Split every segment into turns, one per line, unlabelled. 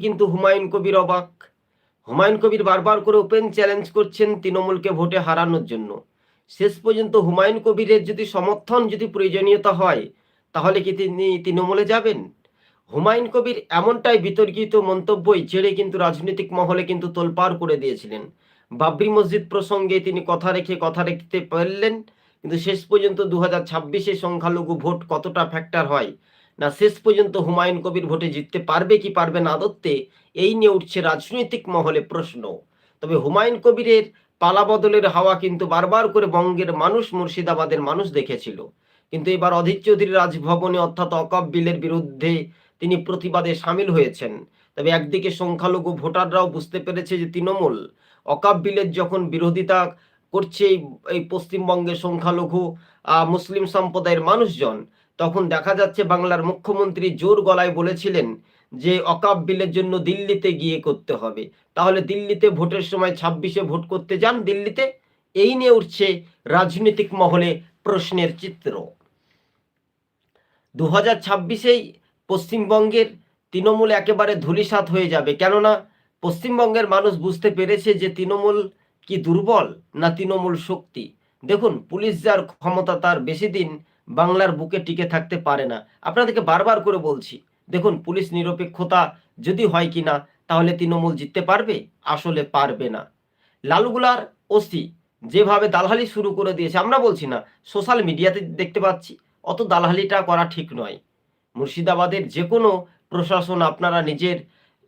কিন্তু হুমায়ুন কবির অবাক। হুমায়ুন কবির বারবার করে ওপেন চ্যালেঞ্জ করছেন তৃণমূলকে ভোটে হারানোর জন্য। শেষ পর্যন্ত হুমায়ুন কবিরের যদি সমর্থন, যদি প্রয়োজনীয়তা হয়, তাহলে কি তিনি তৃণমূলে যাবেন? হুমায়ুন কবির এমনটাই বিতর্কিত মন্তব্যই ছেড়ে কিন্তু রাজনৈতিক মহলে কিন্তু তোলপাড় করে দিয়েছিলেন। বাবরি মসজিদ প্রসঙ্গে তিনি কথা রেখে কথা রেখতে পারলেন কিন্তু শেষ পর্যন্ত দু হাজার ছাব্বিশে সংখ্যালঘু ভোট কতটা ফ্যাক্টর হয় না, শেষ পর্যন্ত হুমায়ুন কবির ভোটে জিততে পারবে কি পারবে না আদত্তে এই নিয়ে উঠছে রাজনৈতিক মহলে প্রশ্ন। তবে হুমায়ুন কবিরের পালাবদলের হাওয়া কিন্তু বারবার করে বঙ্গের মানুষ মুর্শিদাবাদের মানুষ দেখেছিল। কিন্তু এবার অধীর চৌধুরী রাজভবনে অর্থাৎ অকপ বিলের বিরুদ্ধে তিনি প্রতিবাদে সামিল হয়েছেন। তবে একদিকে সংখ্যালঘু ভোটাররাও বুঝতে পেরেছে যে তৃণমূল অকাপ বিলের যখন বিরোধিতা করছে এই- পশ্চিমবঙ্গের সংখ্যালঘু মুসলিম সম্প্রদায়ের মানুষজন তখন দেখা যাচ্ছে বাংলার মুখ্যমন্ত্রী জোর গলায় বলেছিলেন যে অকাপ বিলের জন্য দিল্লিতে গিয়ে করতে হবে। তাহলে দিল্লিতে ভোটের সময় ছাব্বিশে ভোট করতে যান দিল্লিতে? এই নিয়ে উঠছে রাজনৈতিক মহলে প্রশ্নের চিত্র। দু হাজার ছাব্বিশেই পশ্চিমবঙ্গের তৃণমূল একেবারে ধূলিসাৎ হয়ে যাবে। কেননা পশ্চিমবঙ্গের মানুষ বুঝতে পেরেছে যে তৃণমূল কি দুর্বল না তৃণমূল শক্তি। দেখুন, পুলিশ যার ক্ষমতা তার বেশি দিন বাংলার বুকে টিকে থাকতে পারে না। আপনাদেরকে বারবার করে বলছি, দেখুন, পুলিশ নিরপেক্ষতা যদি হয় কিনা তাহলে তৃণমূল জিততে পারবে, আসলে পারবে না। লালুগুলার ওসি যেভাবে দালালি শুরু করে দিয়েছে, আমরা বলছি না, সোশ্যাল মিডিয়াতে দেখতে পাচ্ছি, অত দালালিটা করা ঠিক নয়। মুর্শিদাবাদের যে কোনো প্রশাসন আপনারা নিজের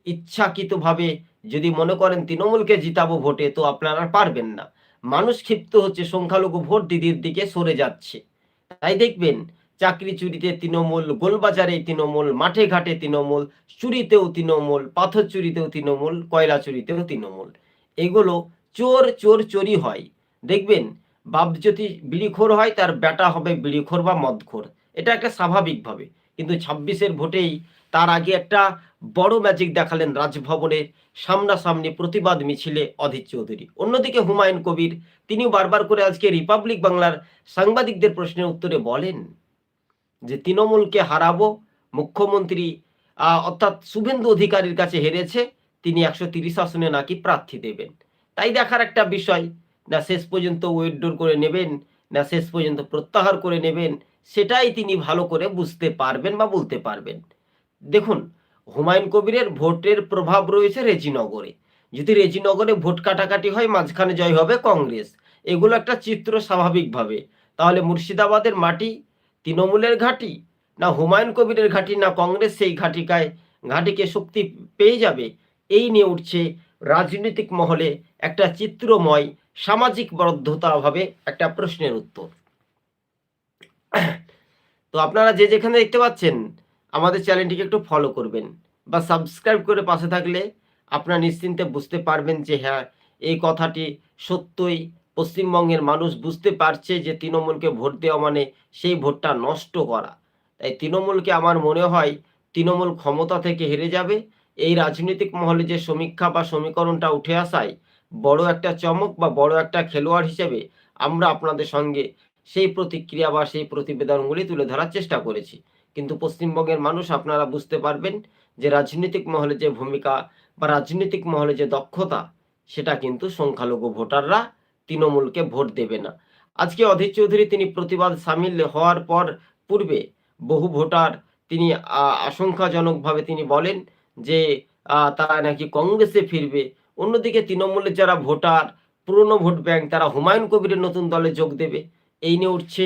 ইচ্ছাকৃতভাবে যদি মনে করেন তৃণমূলকে জিতাবো ভোটে, তো আপনারা পারবেন না। মানুষ ক্ষিপ্ত হচ্ছে, সংখ্যালঘু ভোট দিদির দিকে সরে যাচ্ছে। তাই দেখবেন চাকরি চুরিতে তৃণমূল, গোলবাজারে তৃণমূল, মাঠে ঘাটে তৃণমূল, চুরিতেও তৃণমূল পাথর চুরিতেও তৃণমূল কয়লা চুরিতেও তৃণমূল। এগুলো চোর চোর, চোরই হয়। দেখবেন, বাপ যদি বিড়িখোর হয়, তার ব্যাটা হবে বিড়িখোর বা মদখোর। এটা একটা স্বাভাবিকভাবে। কিন্তু ছাব্বিশের ভোটেই তার আগে একটা বড় ম্যাজিক দেখালেন রাজভবনের সামনাসামনি প্রতিবাদ মিছিলে অধীর চৌধুরী। অন্যদিকে হুমায়ুন কবির, তিনিও বারবার করে আজকে রিপাবলিক বাংলার সাংবাদিকদের প্রশ্নের উত্তরে বলেন যে, তৃণমূলকে হারাবো, মুখ্যমন্ত্রী অর্থাৎ শুভেন্দু অধিকারীর কাছে হেরেছে, তিনি একশো তিরিশ আসনে নাকি প্রার্থী দেবেন। তাই দেখার একটা বিষয়, না শেষ পর্যন্ত উইথড্র করে নেবেন, না শেষ পর্যন্ত প্রত্যাহার করে নেবেন, সেটাই তিনি ভালো করে বুঝতে পারবেন বা বলতে পারবেন। দেখুন হুমায়ুন কবিরের ভোটের প্রভাব রয়েছে রেজিনগরে। যদি রেজিনগরে ভোট কাটাকাটি হয়, মাঝখানে জয় হবে কংগ্রেস। এগুলো একটা চিত্র স্বাভাবিকভাবে। তাহলে মুর্শিদাবাদের মাটি তৃণমূলের ঘাঁটি, না হুমায়ুন কবিরের ঘাঁটি, না কংগ্রেস সেই ঘাটিকায়, ঘাঁটিকে শক্তি পেয়ে যাবে? এই নিয়ে উঠছে রাজনৈতিক মহলে একটা চিত্রময়, সামাজিক বদ্ধতাভাবে একটা প্রশ্নের উত্তর। তো আপনারা যে যেখানে দেখতে পাচ্ছেন, আমাদের চ্যানেলটিকে একটু ফলো করবেন। বা সাবস্ক্রাইব করে পাশে থাকলে আপনারা নিশ্চিন্তে বুঝতে পারবেন যে হ্যাঁ এই কথাটি সত্যই পশ্চিমবঙ্গের মানুষ বুঝতে পারছে যে তৃণমূলকে ভোট দেওয়া মানে সেই ভোটটা নষ্ট করা। তাই তৃণমূলকে আমার মনে হয় তৃণমূল ক্ষমতা থেকে হেরে যাবে। এই রাজনৈতিক মহলে যে সমীক্ষা বা সমীকরণটা উঠে আসায় বড় একটা চমক বা বড় একটা খেলোয়াড় হিসেবে আমরা আপনাদের সঙ্গে সেই প্রতিক্রিয়া বা সেই প্রতিবেদনগুলি তুলে ধরার চেষ্টা করেছি। কিন্তু পশ্চিমবঙ্গের মানুষ আপনারা বুঝতে পারবেন যে রাজনৈতিক মহলে যে ভূমিকা বা রাজনৈতিক মহলে যে দক্ষতা, সেটা কিন্তু সংখ্যালঘু ভোটাররা তৃণমূলকে ভোট দেবে না। আজকে অধীর চৌধুরী তিনি প্রতিবাদ সামিল হওয়ার পর পূর্বে বহু ভোটার তিনি আশঙ্কাজনকভাবে তিনি বলেন যে তারা নাকি কংগ্রেসে ফিরবে। অন্যদিকে তৃণমূলের যারা ভোটার, পুরনো ভোট ব্যাংক, তারা হুমায়ুন কবিরের নতুন দলে যোগ দেবে। এই নিয়ে উঠছে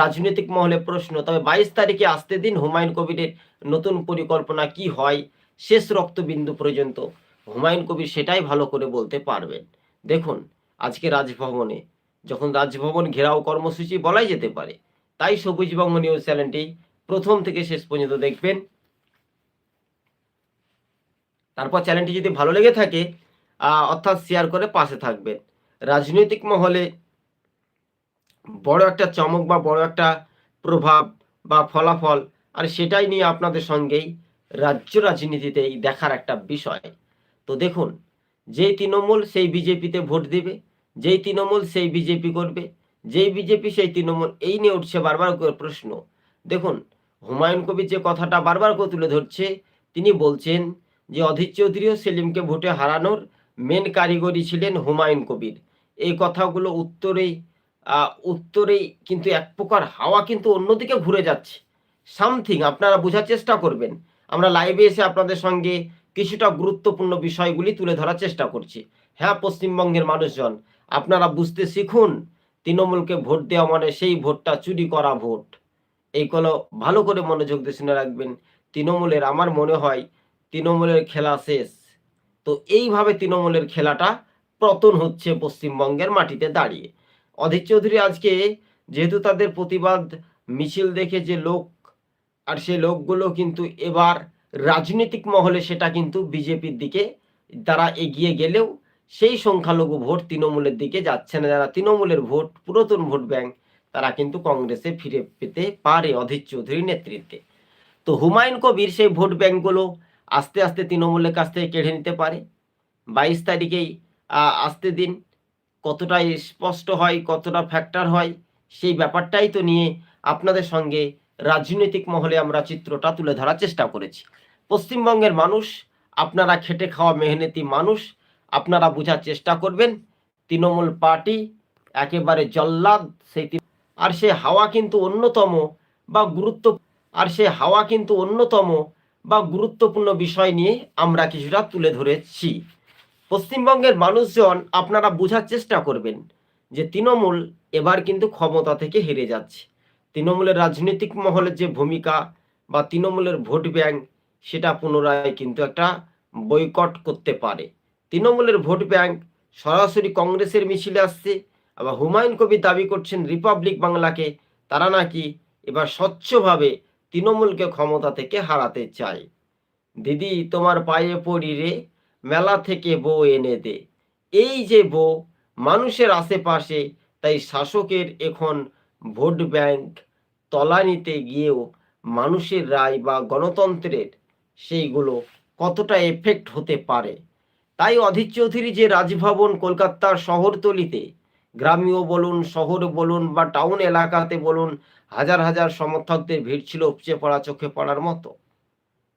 রাজনৈতিক মহলে প্রশ্ন। তবে বাইশ তারিখে আসতে দিন হুমায়ুন কবিরের নতুন পরিকল্পনা কি হয়? শেষ রক্তবিন্দু পর্যন্ত হুমায়ুন কবির সেটাই ভালো করে বলতে পারবেন। দেখুন, আজকে রাজভবনে যখন রাজভবন ঘেরাও কর্মসূচি বলাই যেতে পারে, তাই সবুজবঙ্গ নিউজ চ্যানেলটি প্রথম থেকে শেষ পর্যন্ত দেখবেন। তারপর চ্যানেলটি যদি ভালো লেগে থাকে অর্থাৎ শেয়ার করে পাশে থাকবেন। রাজনৈতিক মহলে বড় একটা চমক বা বড় একটা প্রভাব বা ফলাফল, আর সেটাই নিয়ে আপনাদের সঙ্গেই রাজ্য রাজনীতিতেই দেখার একটা বিষয়। তো দেখুন, যেই তৃণমূল সেই বিজেপিতে ভোট দেবে, যেই তৃণমূল সেই বিজেপি করবে, যেই বিজেপি সেই তৃণমূল, এই নিয়ে উঠছে বারবার প্রশ্ন। দেখুন, হুমায়ুন কবির যে কথাটা বারবার করে তুলে ধরছে, তিনি বলছেন যে অধীর চৌধুরী সেলিমকে ভোটে হারানোর মেন কারিগরি ছিলেন হুমায়ুন কবির। এই কথাগুলো উত্তরেই উত্তরেই কিন্তু এক প্রকার হাওয়া কিন্তু অন্যদিকে ঘুরে যাচ্ছে। সামথিং আপনারা বোঝার চেষ্টা করবেন। আমরা লাইভে এসে আপনাদের সঙ্গে কিছুটা গুরুত্বপূর্ণ বিষয়গুলি তুলে ধরার চেষ্টা করছি। হ্যাঁ পশ্চিমবঙ্গের মানুষজন, আপনারা বুঝতে শিখুন, তৃণমূলকে ভোট দেওয়া মানে সেই ভোটটা চুরি করা ভোট। এইগুলো ভালো করে মনোযোগ দিয়ে শুনে রাখবেন, তৃণমূলের আমার মনে হয় তৃণমূলের খেলা শেষ। তো এইভাবে তৃণমূলের খেলাটা পতন হচ্ছে পশ্চিমবঙ্গের মাটিতে দাঁড়িয়ে। অধীর চৌধুরী আজকে যেহেতু তাদের প্রতিবাদ মিছিল দেখে যে লোক, আর সেই লোকগুলো কিন্তু এবার রাজনৈতিক মহলে সেটা কিন্তু বিজেপির দিকে তারা এগিয়ে গেলেও সেই সংখ্যালঘু ভোট তৃণমূলের দিকে যাচ্ছে না। যারা তৃণমূলের ভোট, পুরাতন ভোট ব্যাংক, তারা কিন্তু কংগ্রেসে ফিরে পেতে পারে অধীর চৌধুরীর নেতৃত্বে। তো হুমায়ুন কবির সেই ভোট ব্যাংকগুলো আস্তে আস্তে তৃণমূলের কাছ থেকে কেড়ে নিতে পারে। বাইশ তারিখেই আসতে দিন কতটা স্পষ্ট হয়, কতটা ফ্যাক্টর হয়, সেই ব্যাপারটাই তো নিয়ে আপনাদের সঙ্গে রাজনৈতিক মহলে আমরা চিত্রটা তুলে ধরার চেষ্টা করেছি। পশ্চিমবঙ্গের মানুষ, আপনারা খেটে খাওয়া মেহনতি মানুষ, আপনারা বোঝার চেষ্টা করবেন, তৃণমূল পার্টি একেবারে জল্লাদ, সেই আর সে হাওয়া কিন্তু অন্যতম বা গুরুত্ব আর সে হাওয়া কিন্তু অন্যতম বা গুরুত্বপূর্ণ বিষয় নিয়ে আমরা কিছুটা তুলে ধরেছি। পশ্চিমবঙ্গের মানুষজন আপনারা বোঝার চেষ্টা করবেন যে তৃণমূল এবার কিন্তু ক্ষমতা থেকে হেরে যাচ্ছে। তৃণমূলের রাজনৈতিক মহলের যে ভূমিকা বা তৃণমূলের ভোট ব্যাংক, সেটা পুনরায় কিন্তু একটা বয়কট করতে পারে। তৃণমূলের ভোট ব্যাংক সরাসরি কংগ্রেসের মিছিলে আসছে, আবার হুমায়ুন কবির দাবি করছেন রিপাবলিক বাংলাকে তারা নাকি এবার স্বচ্ছভাবে তৃণমূলকে ক্ষমতা থেকে হারাতে চায়। দিদি, তোমার পায়ে পড়ি রে। মেলা থেকে বউ এনে দে। এই যে বউ, মানুষের আশেপাশে, তাই শাসকের এখন ভোট ব্যাংক তলানিতে গিয়েও মানুষের রায় বা গণতন্ত্রের সেইগুলো কতটা এফেক্ট হতে পারে? তাই অধীর চৌধুরী যে রাজভবন কলকাতার শহরতলিতে গ্রামীয় বলুন, শহর বলুন বা টাউন এলাকাতে বলুন, হাজার হাজার সমর্থকদের ভিড় ছিল উপচে পড়া, চোখে পড়ার মতো।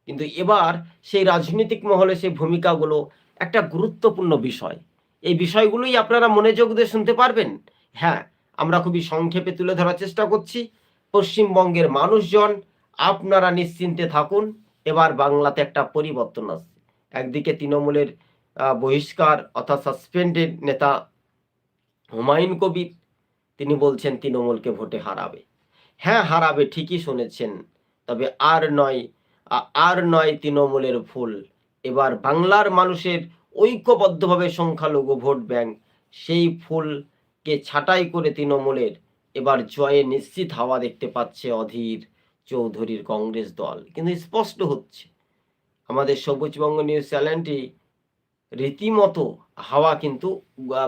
কিন্তু এবার সেই রাজনৈতিক মহলে সেই ভূমিকাগুলো একটা গুরুত্বপূর্ণ বিষয়। এই বিষয়গুলোই আপনারা মনোযোগ দিয়ে শুনতে পারবেন। হ্যাঁ আমরা খুবই সংক্ষেপে তুলে ধরার চেষ্টা করছি। পশ্চিমবঙ্গের মানুষজন, আপনারা নিশ্চিন্তে থাকুন। এবার বাংলাতে একটা পরিবর্তন আসছে। একদিকে তৃণমূলের বহিষ্কার অর্থাৎ সাসপেন্ডেড নেতা হুমায়ুন কবির, তিনি বলছেন তৃণমূলকে ভোটে হারাবে। হ্যাঁ হারাবে ঠিকই শুনেছেন। তবে আর নয় আর নয় তৃণমূলের ফুল এবার বাংলার মানুষের ঐক্যবদ্ধভাবে সংখ্যালঘু ভোট ব্যাংক সেই ফুলকে ছাঁটাই করে তৃণমূলের। এবার জয়ে নিশ্চিত হাওয়া দেখতে পাচ্ছে অধীর চৌধুরীর কংগ্রেস দল। কিন্তু স্পষ্ট হচ্ছে, আমাদের সবুজবঙ্গ নিউজ চ্যানেলটি রীতিমতো হাওয়া কিন্তু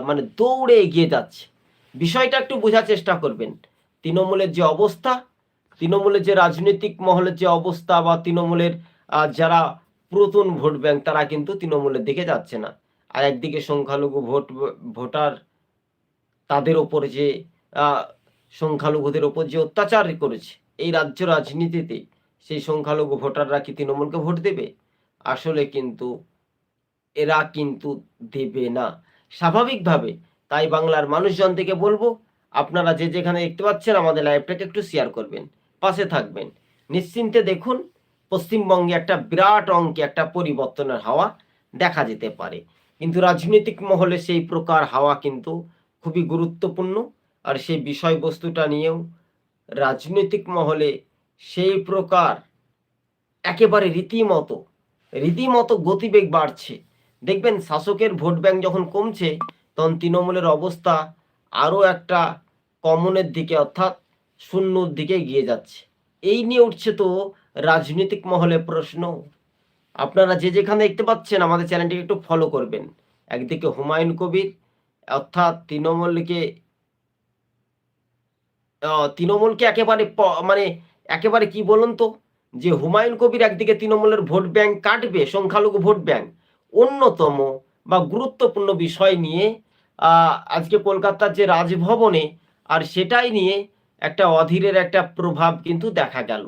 মানে দৌড়ে এগিয়ে যাচ্ছে। বিষয়টা একটু বোঝার চেষ্টা করবেন, তৃণমূলের যে অবস্থা তৃণমূলের যে রাজনৈতিক মহলের যে অবস্থা বা তৃণমূলের যারা পুরাতন ভোট ব্যাংক, তারা কিন্তু তৃণমূলের দিকে যাচ্ছে না। আর একদিকে সংখ্যালঘু ভোট, ভোটার তাদের ওপর যে সংখ্যালঘুদের ওপর যে অত্যাচার করেছে, এই রাজ্য রাজনীতিতে সেই সংখ্যালঘু ভোটাররা কি তৃণমূলকে ভোট দেবে? আসলে কিন্তু এরা কিন্তু দেবে না। স্বাভাবিকভাবে তাই বাংলার মানুষজন থেকে বলব, আপনারা যে যেখানে দেখতে পাচ্ছেন আমাদের লাইভটাকে একটু শেয়ার করবেন। পাশে থাকবেন। নিশ্চিন্তে দেখুন, পশ্চিমবঙ্গে একটা বিরাট অঙ্কে একটা পরিবর্তনের হাওয়া দেখা যেতে পারে। কিন্তু রাজনৈতিক মহলে সেই প্রকার হাওয়া কিন্তু খুবই গুরুত্বপূর্ণ। আর সেই বিষয়বস্তুটা নিয়েও রাজনৈতিক মহলে সেই প্রকার একেবারে রীতিমতো রীতিমতো গতিবেগ বাড়ছে। দেখবেন, শাসকের ভোট ব্যাংক যখন কমছে, তখন তৃণমূলের অবস্থা আরও একটা কমনের দিকে, অর্থাৎ শূন্যর দিকে এগিয়ে যাচ্ছে। এই নিয়ে উঠছে তো রাজনৈতিক মহলে প্রশ্ন। আপনারা যে যেখানে দেখতে পাচ্ছেন, আমাদের চ্যানেলটিকে একটু ফলো করবেন। একদিকে হুমায়ুন কবির, অর্থাৎ তৃণমূলকে তৃণমূলকে একেবারে মানে একেবারে কি বলুন তো? যে হুমায়ুন কবির একদিকে তৃণমূলের ভোট ব্যাংক কাটবে, সংখ্যালঘু ভোট ব্যাংক। অন্যতম বা গুরুত্বপূর্ণ বিষয় নিয়ে আজকে কলকাতার যে রাজভবনে, আর সেটাই নিয়ে একটা অধীরের একটা প্রভাব কিন্তু দেখা গেল।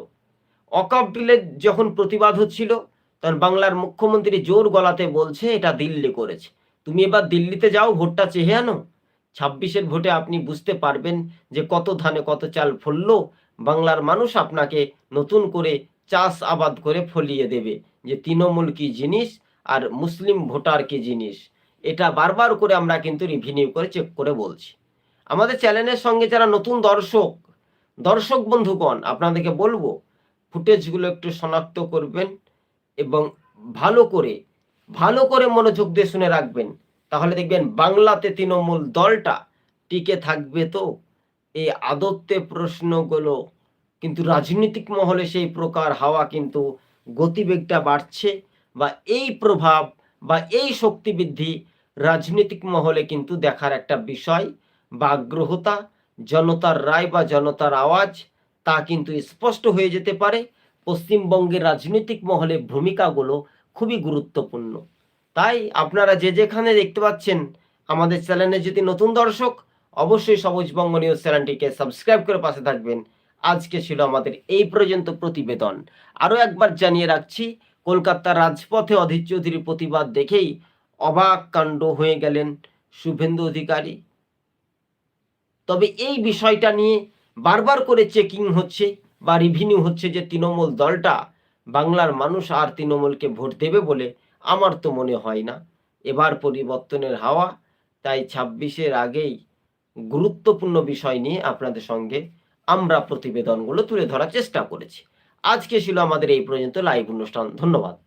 অকাপ বিলের যখন প্রতিবাদ হচ্ছিল, তখন বাংলার মুখ্যমন্ত্রী জোর গলাতে বলছে, এটা দিল্লি করেছে। তুমি এবার দিল্লিতে যাও, ভোটটা চেহে আনো। ছাব্বিশের ভোটে আপনি বুঝতে পারবেন যে কত ধানে কত চাল ফললো। বাংলার মানুষ আপনাকে নতুন করে চাষ আবাদ করে ফলিয়ে দেবে যে তৃণমূল কি জিনিস আর মুসলিম ভোটার কি জিনিস। এটা বারবার করে আমরা কিন্তু রিভিনিউ করে চেক করে বলছি। আমাদের চ্যানেলের সঙ্গে যারা নতুন দর্শক দর্শক বন্ধুগণ, আপনাদেরকে বলব ফুটেজগুলো একটু শনাক্ত করবেন এবং ভালো করে ভালো করে মনোযোগ দিয়ে শুনে রাখবেন। তাহলে দেখবেন বাংলাতে তৃণমূল দলটা টিকে থাকবে তো? এই আদত্তে প্রশ্নগুলো কিন্তু রাজনৈতিক মহলে সেই প্রকার হাওয়া কিন্তু গতিবেগটা বাড়ছে বা এই প্রভাব বা এই শক্তি বৃদ্ধি রাজনৈতিক মহলে কিন্তু দেখার একটা বিষয় বা আগ্রহতা জনতার রায় বা জনতার আওয়াজ তা কিন্তু স্পষ্ট হয়ে যেতে পারে। পশ্চিমবঙ্গের রাজনৈতিক মহলে ভূমিকাগুলো খুবই গুরুত্বপূর্ণ। তাই আপনারা যে যেখানে দেখতে পাচ্ছেন আমাদের চ্যানেলে যদি নতুন দর্শক, অবশ্যই সবুজবঙ্গ নিউজ চ্যানেলটিকে সাবস্ক্রাইব করে পাশে থাকবেন। আজকে ছিল আমাদের এই পর্যন্ত প্রতিবেদন। আরও একবার জানিয়ে রাখছি কলকাতার রাজপথে অধীর চৌধুরীর প্রতিবাদ দেখেই অবাক কাণ্ড হয়ে গেলেন শুভেন্দু অধিকারী। তবে এই বিষয়টা নিয়ে বারবার করে চেকিং হচ্ছে বা রিভিনিউ হচ্ছে যে তৃণমূল দলটা বাংলার মানুষ আর তৃণমূলকে ভোট দেবে বলে আমার তো মনে হয় না। এবার পরিবর্তনের হাওয়া, তাই ছাব্বিশের আগেই গুরুত্বপূর্ণ বিষয় নিয়ে আপনাদের সঙ্গে আমরা প্রতিবেদনগুলো তুলে ধরার চেষ্টা করেছি। আজকে ছিল আমাদের এই পর্যন্ত, লাইভ অনুষ্ঠান, ধন্যবাদ।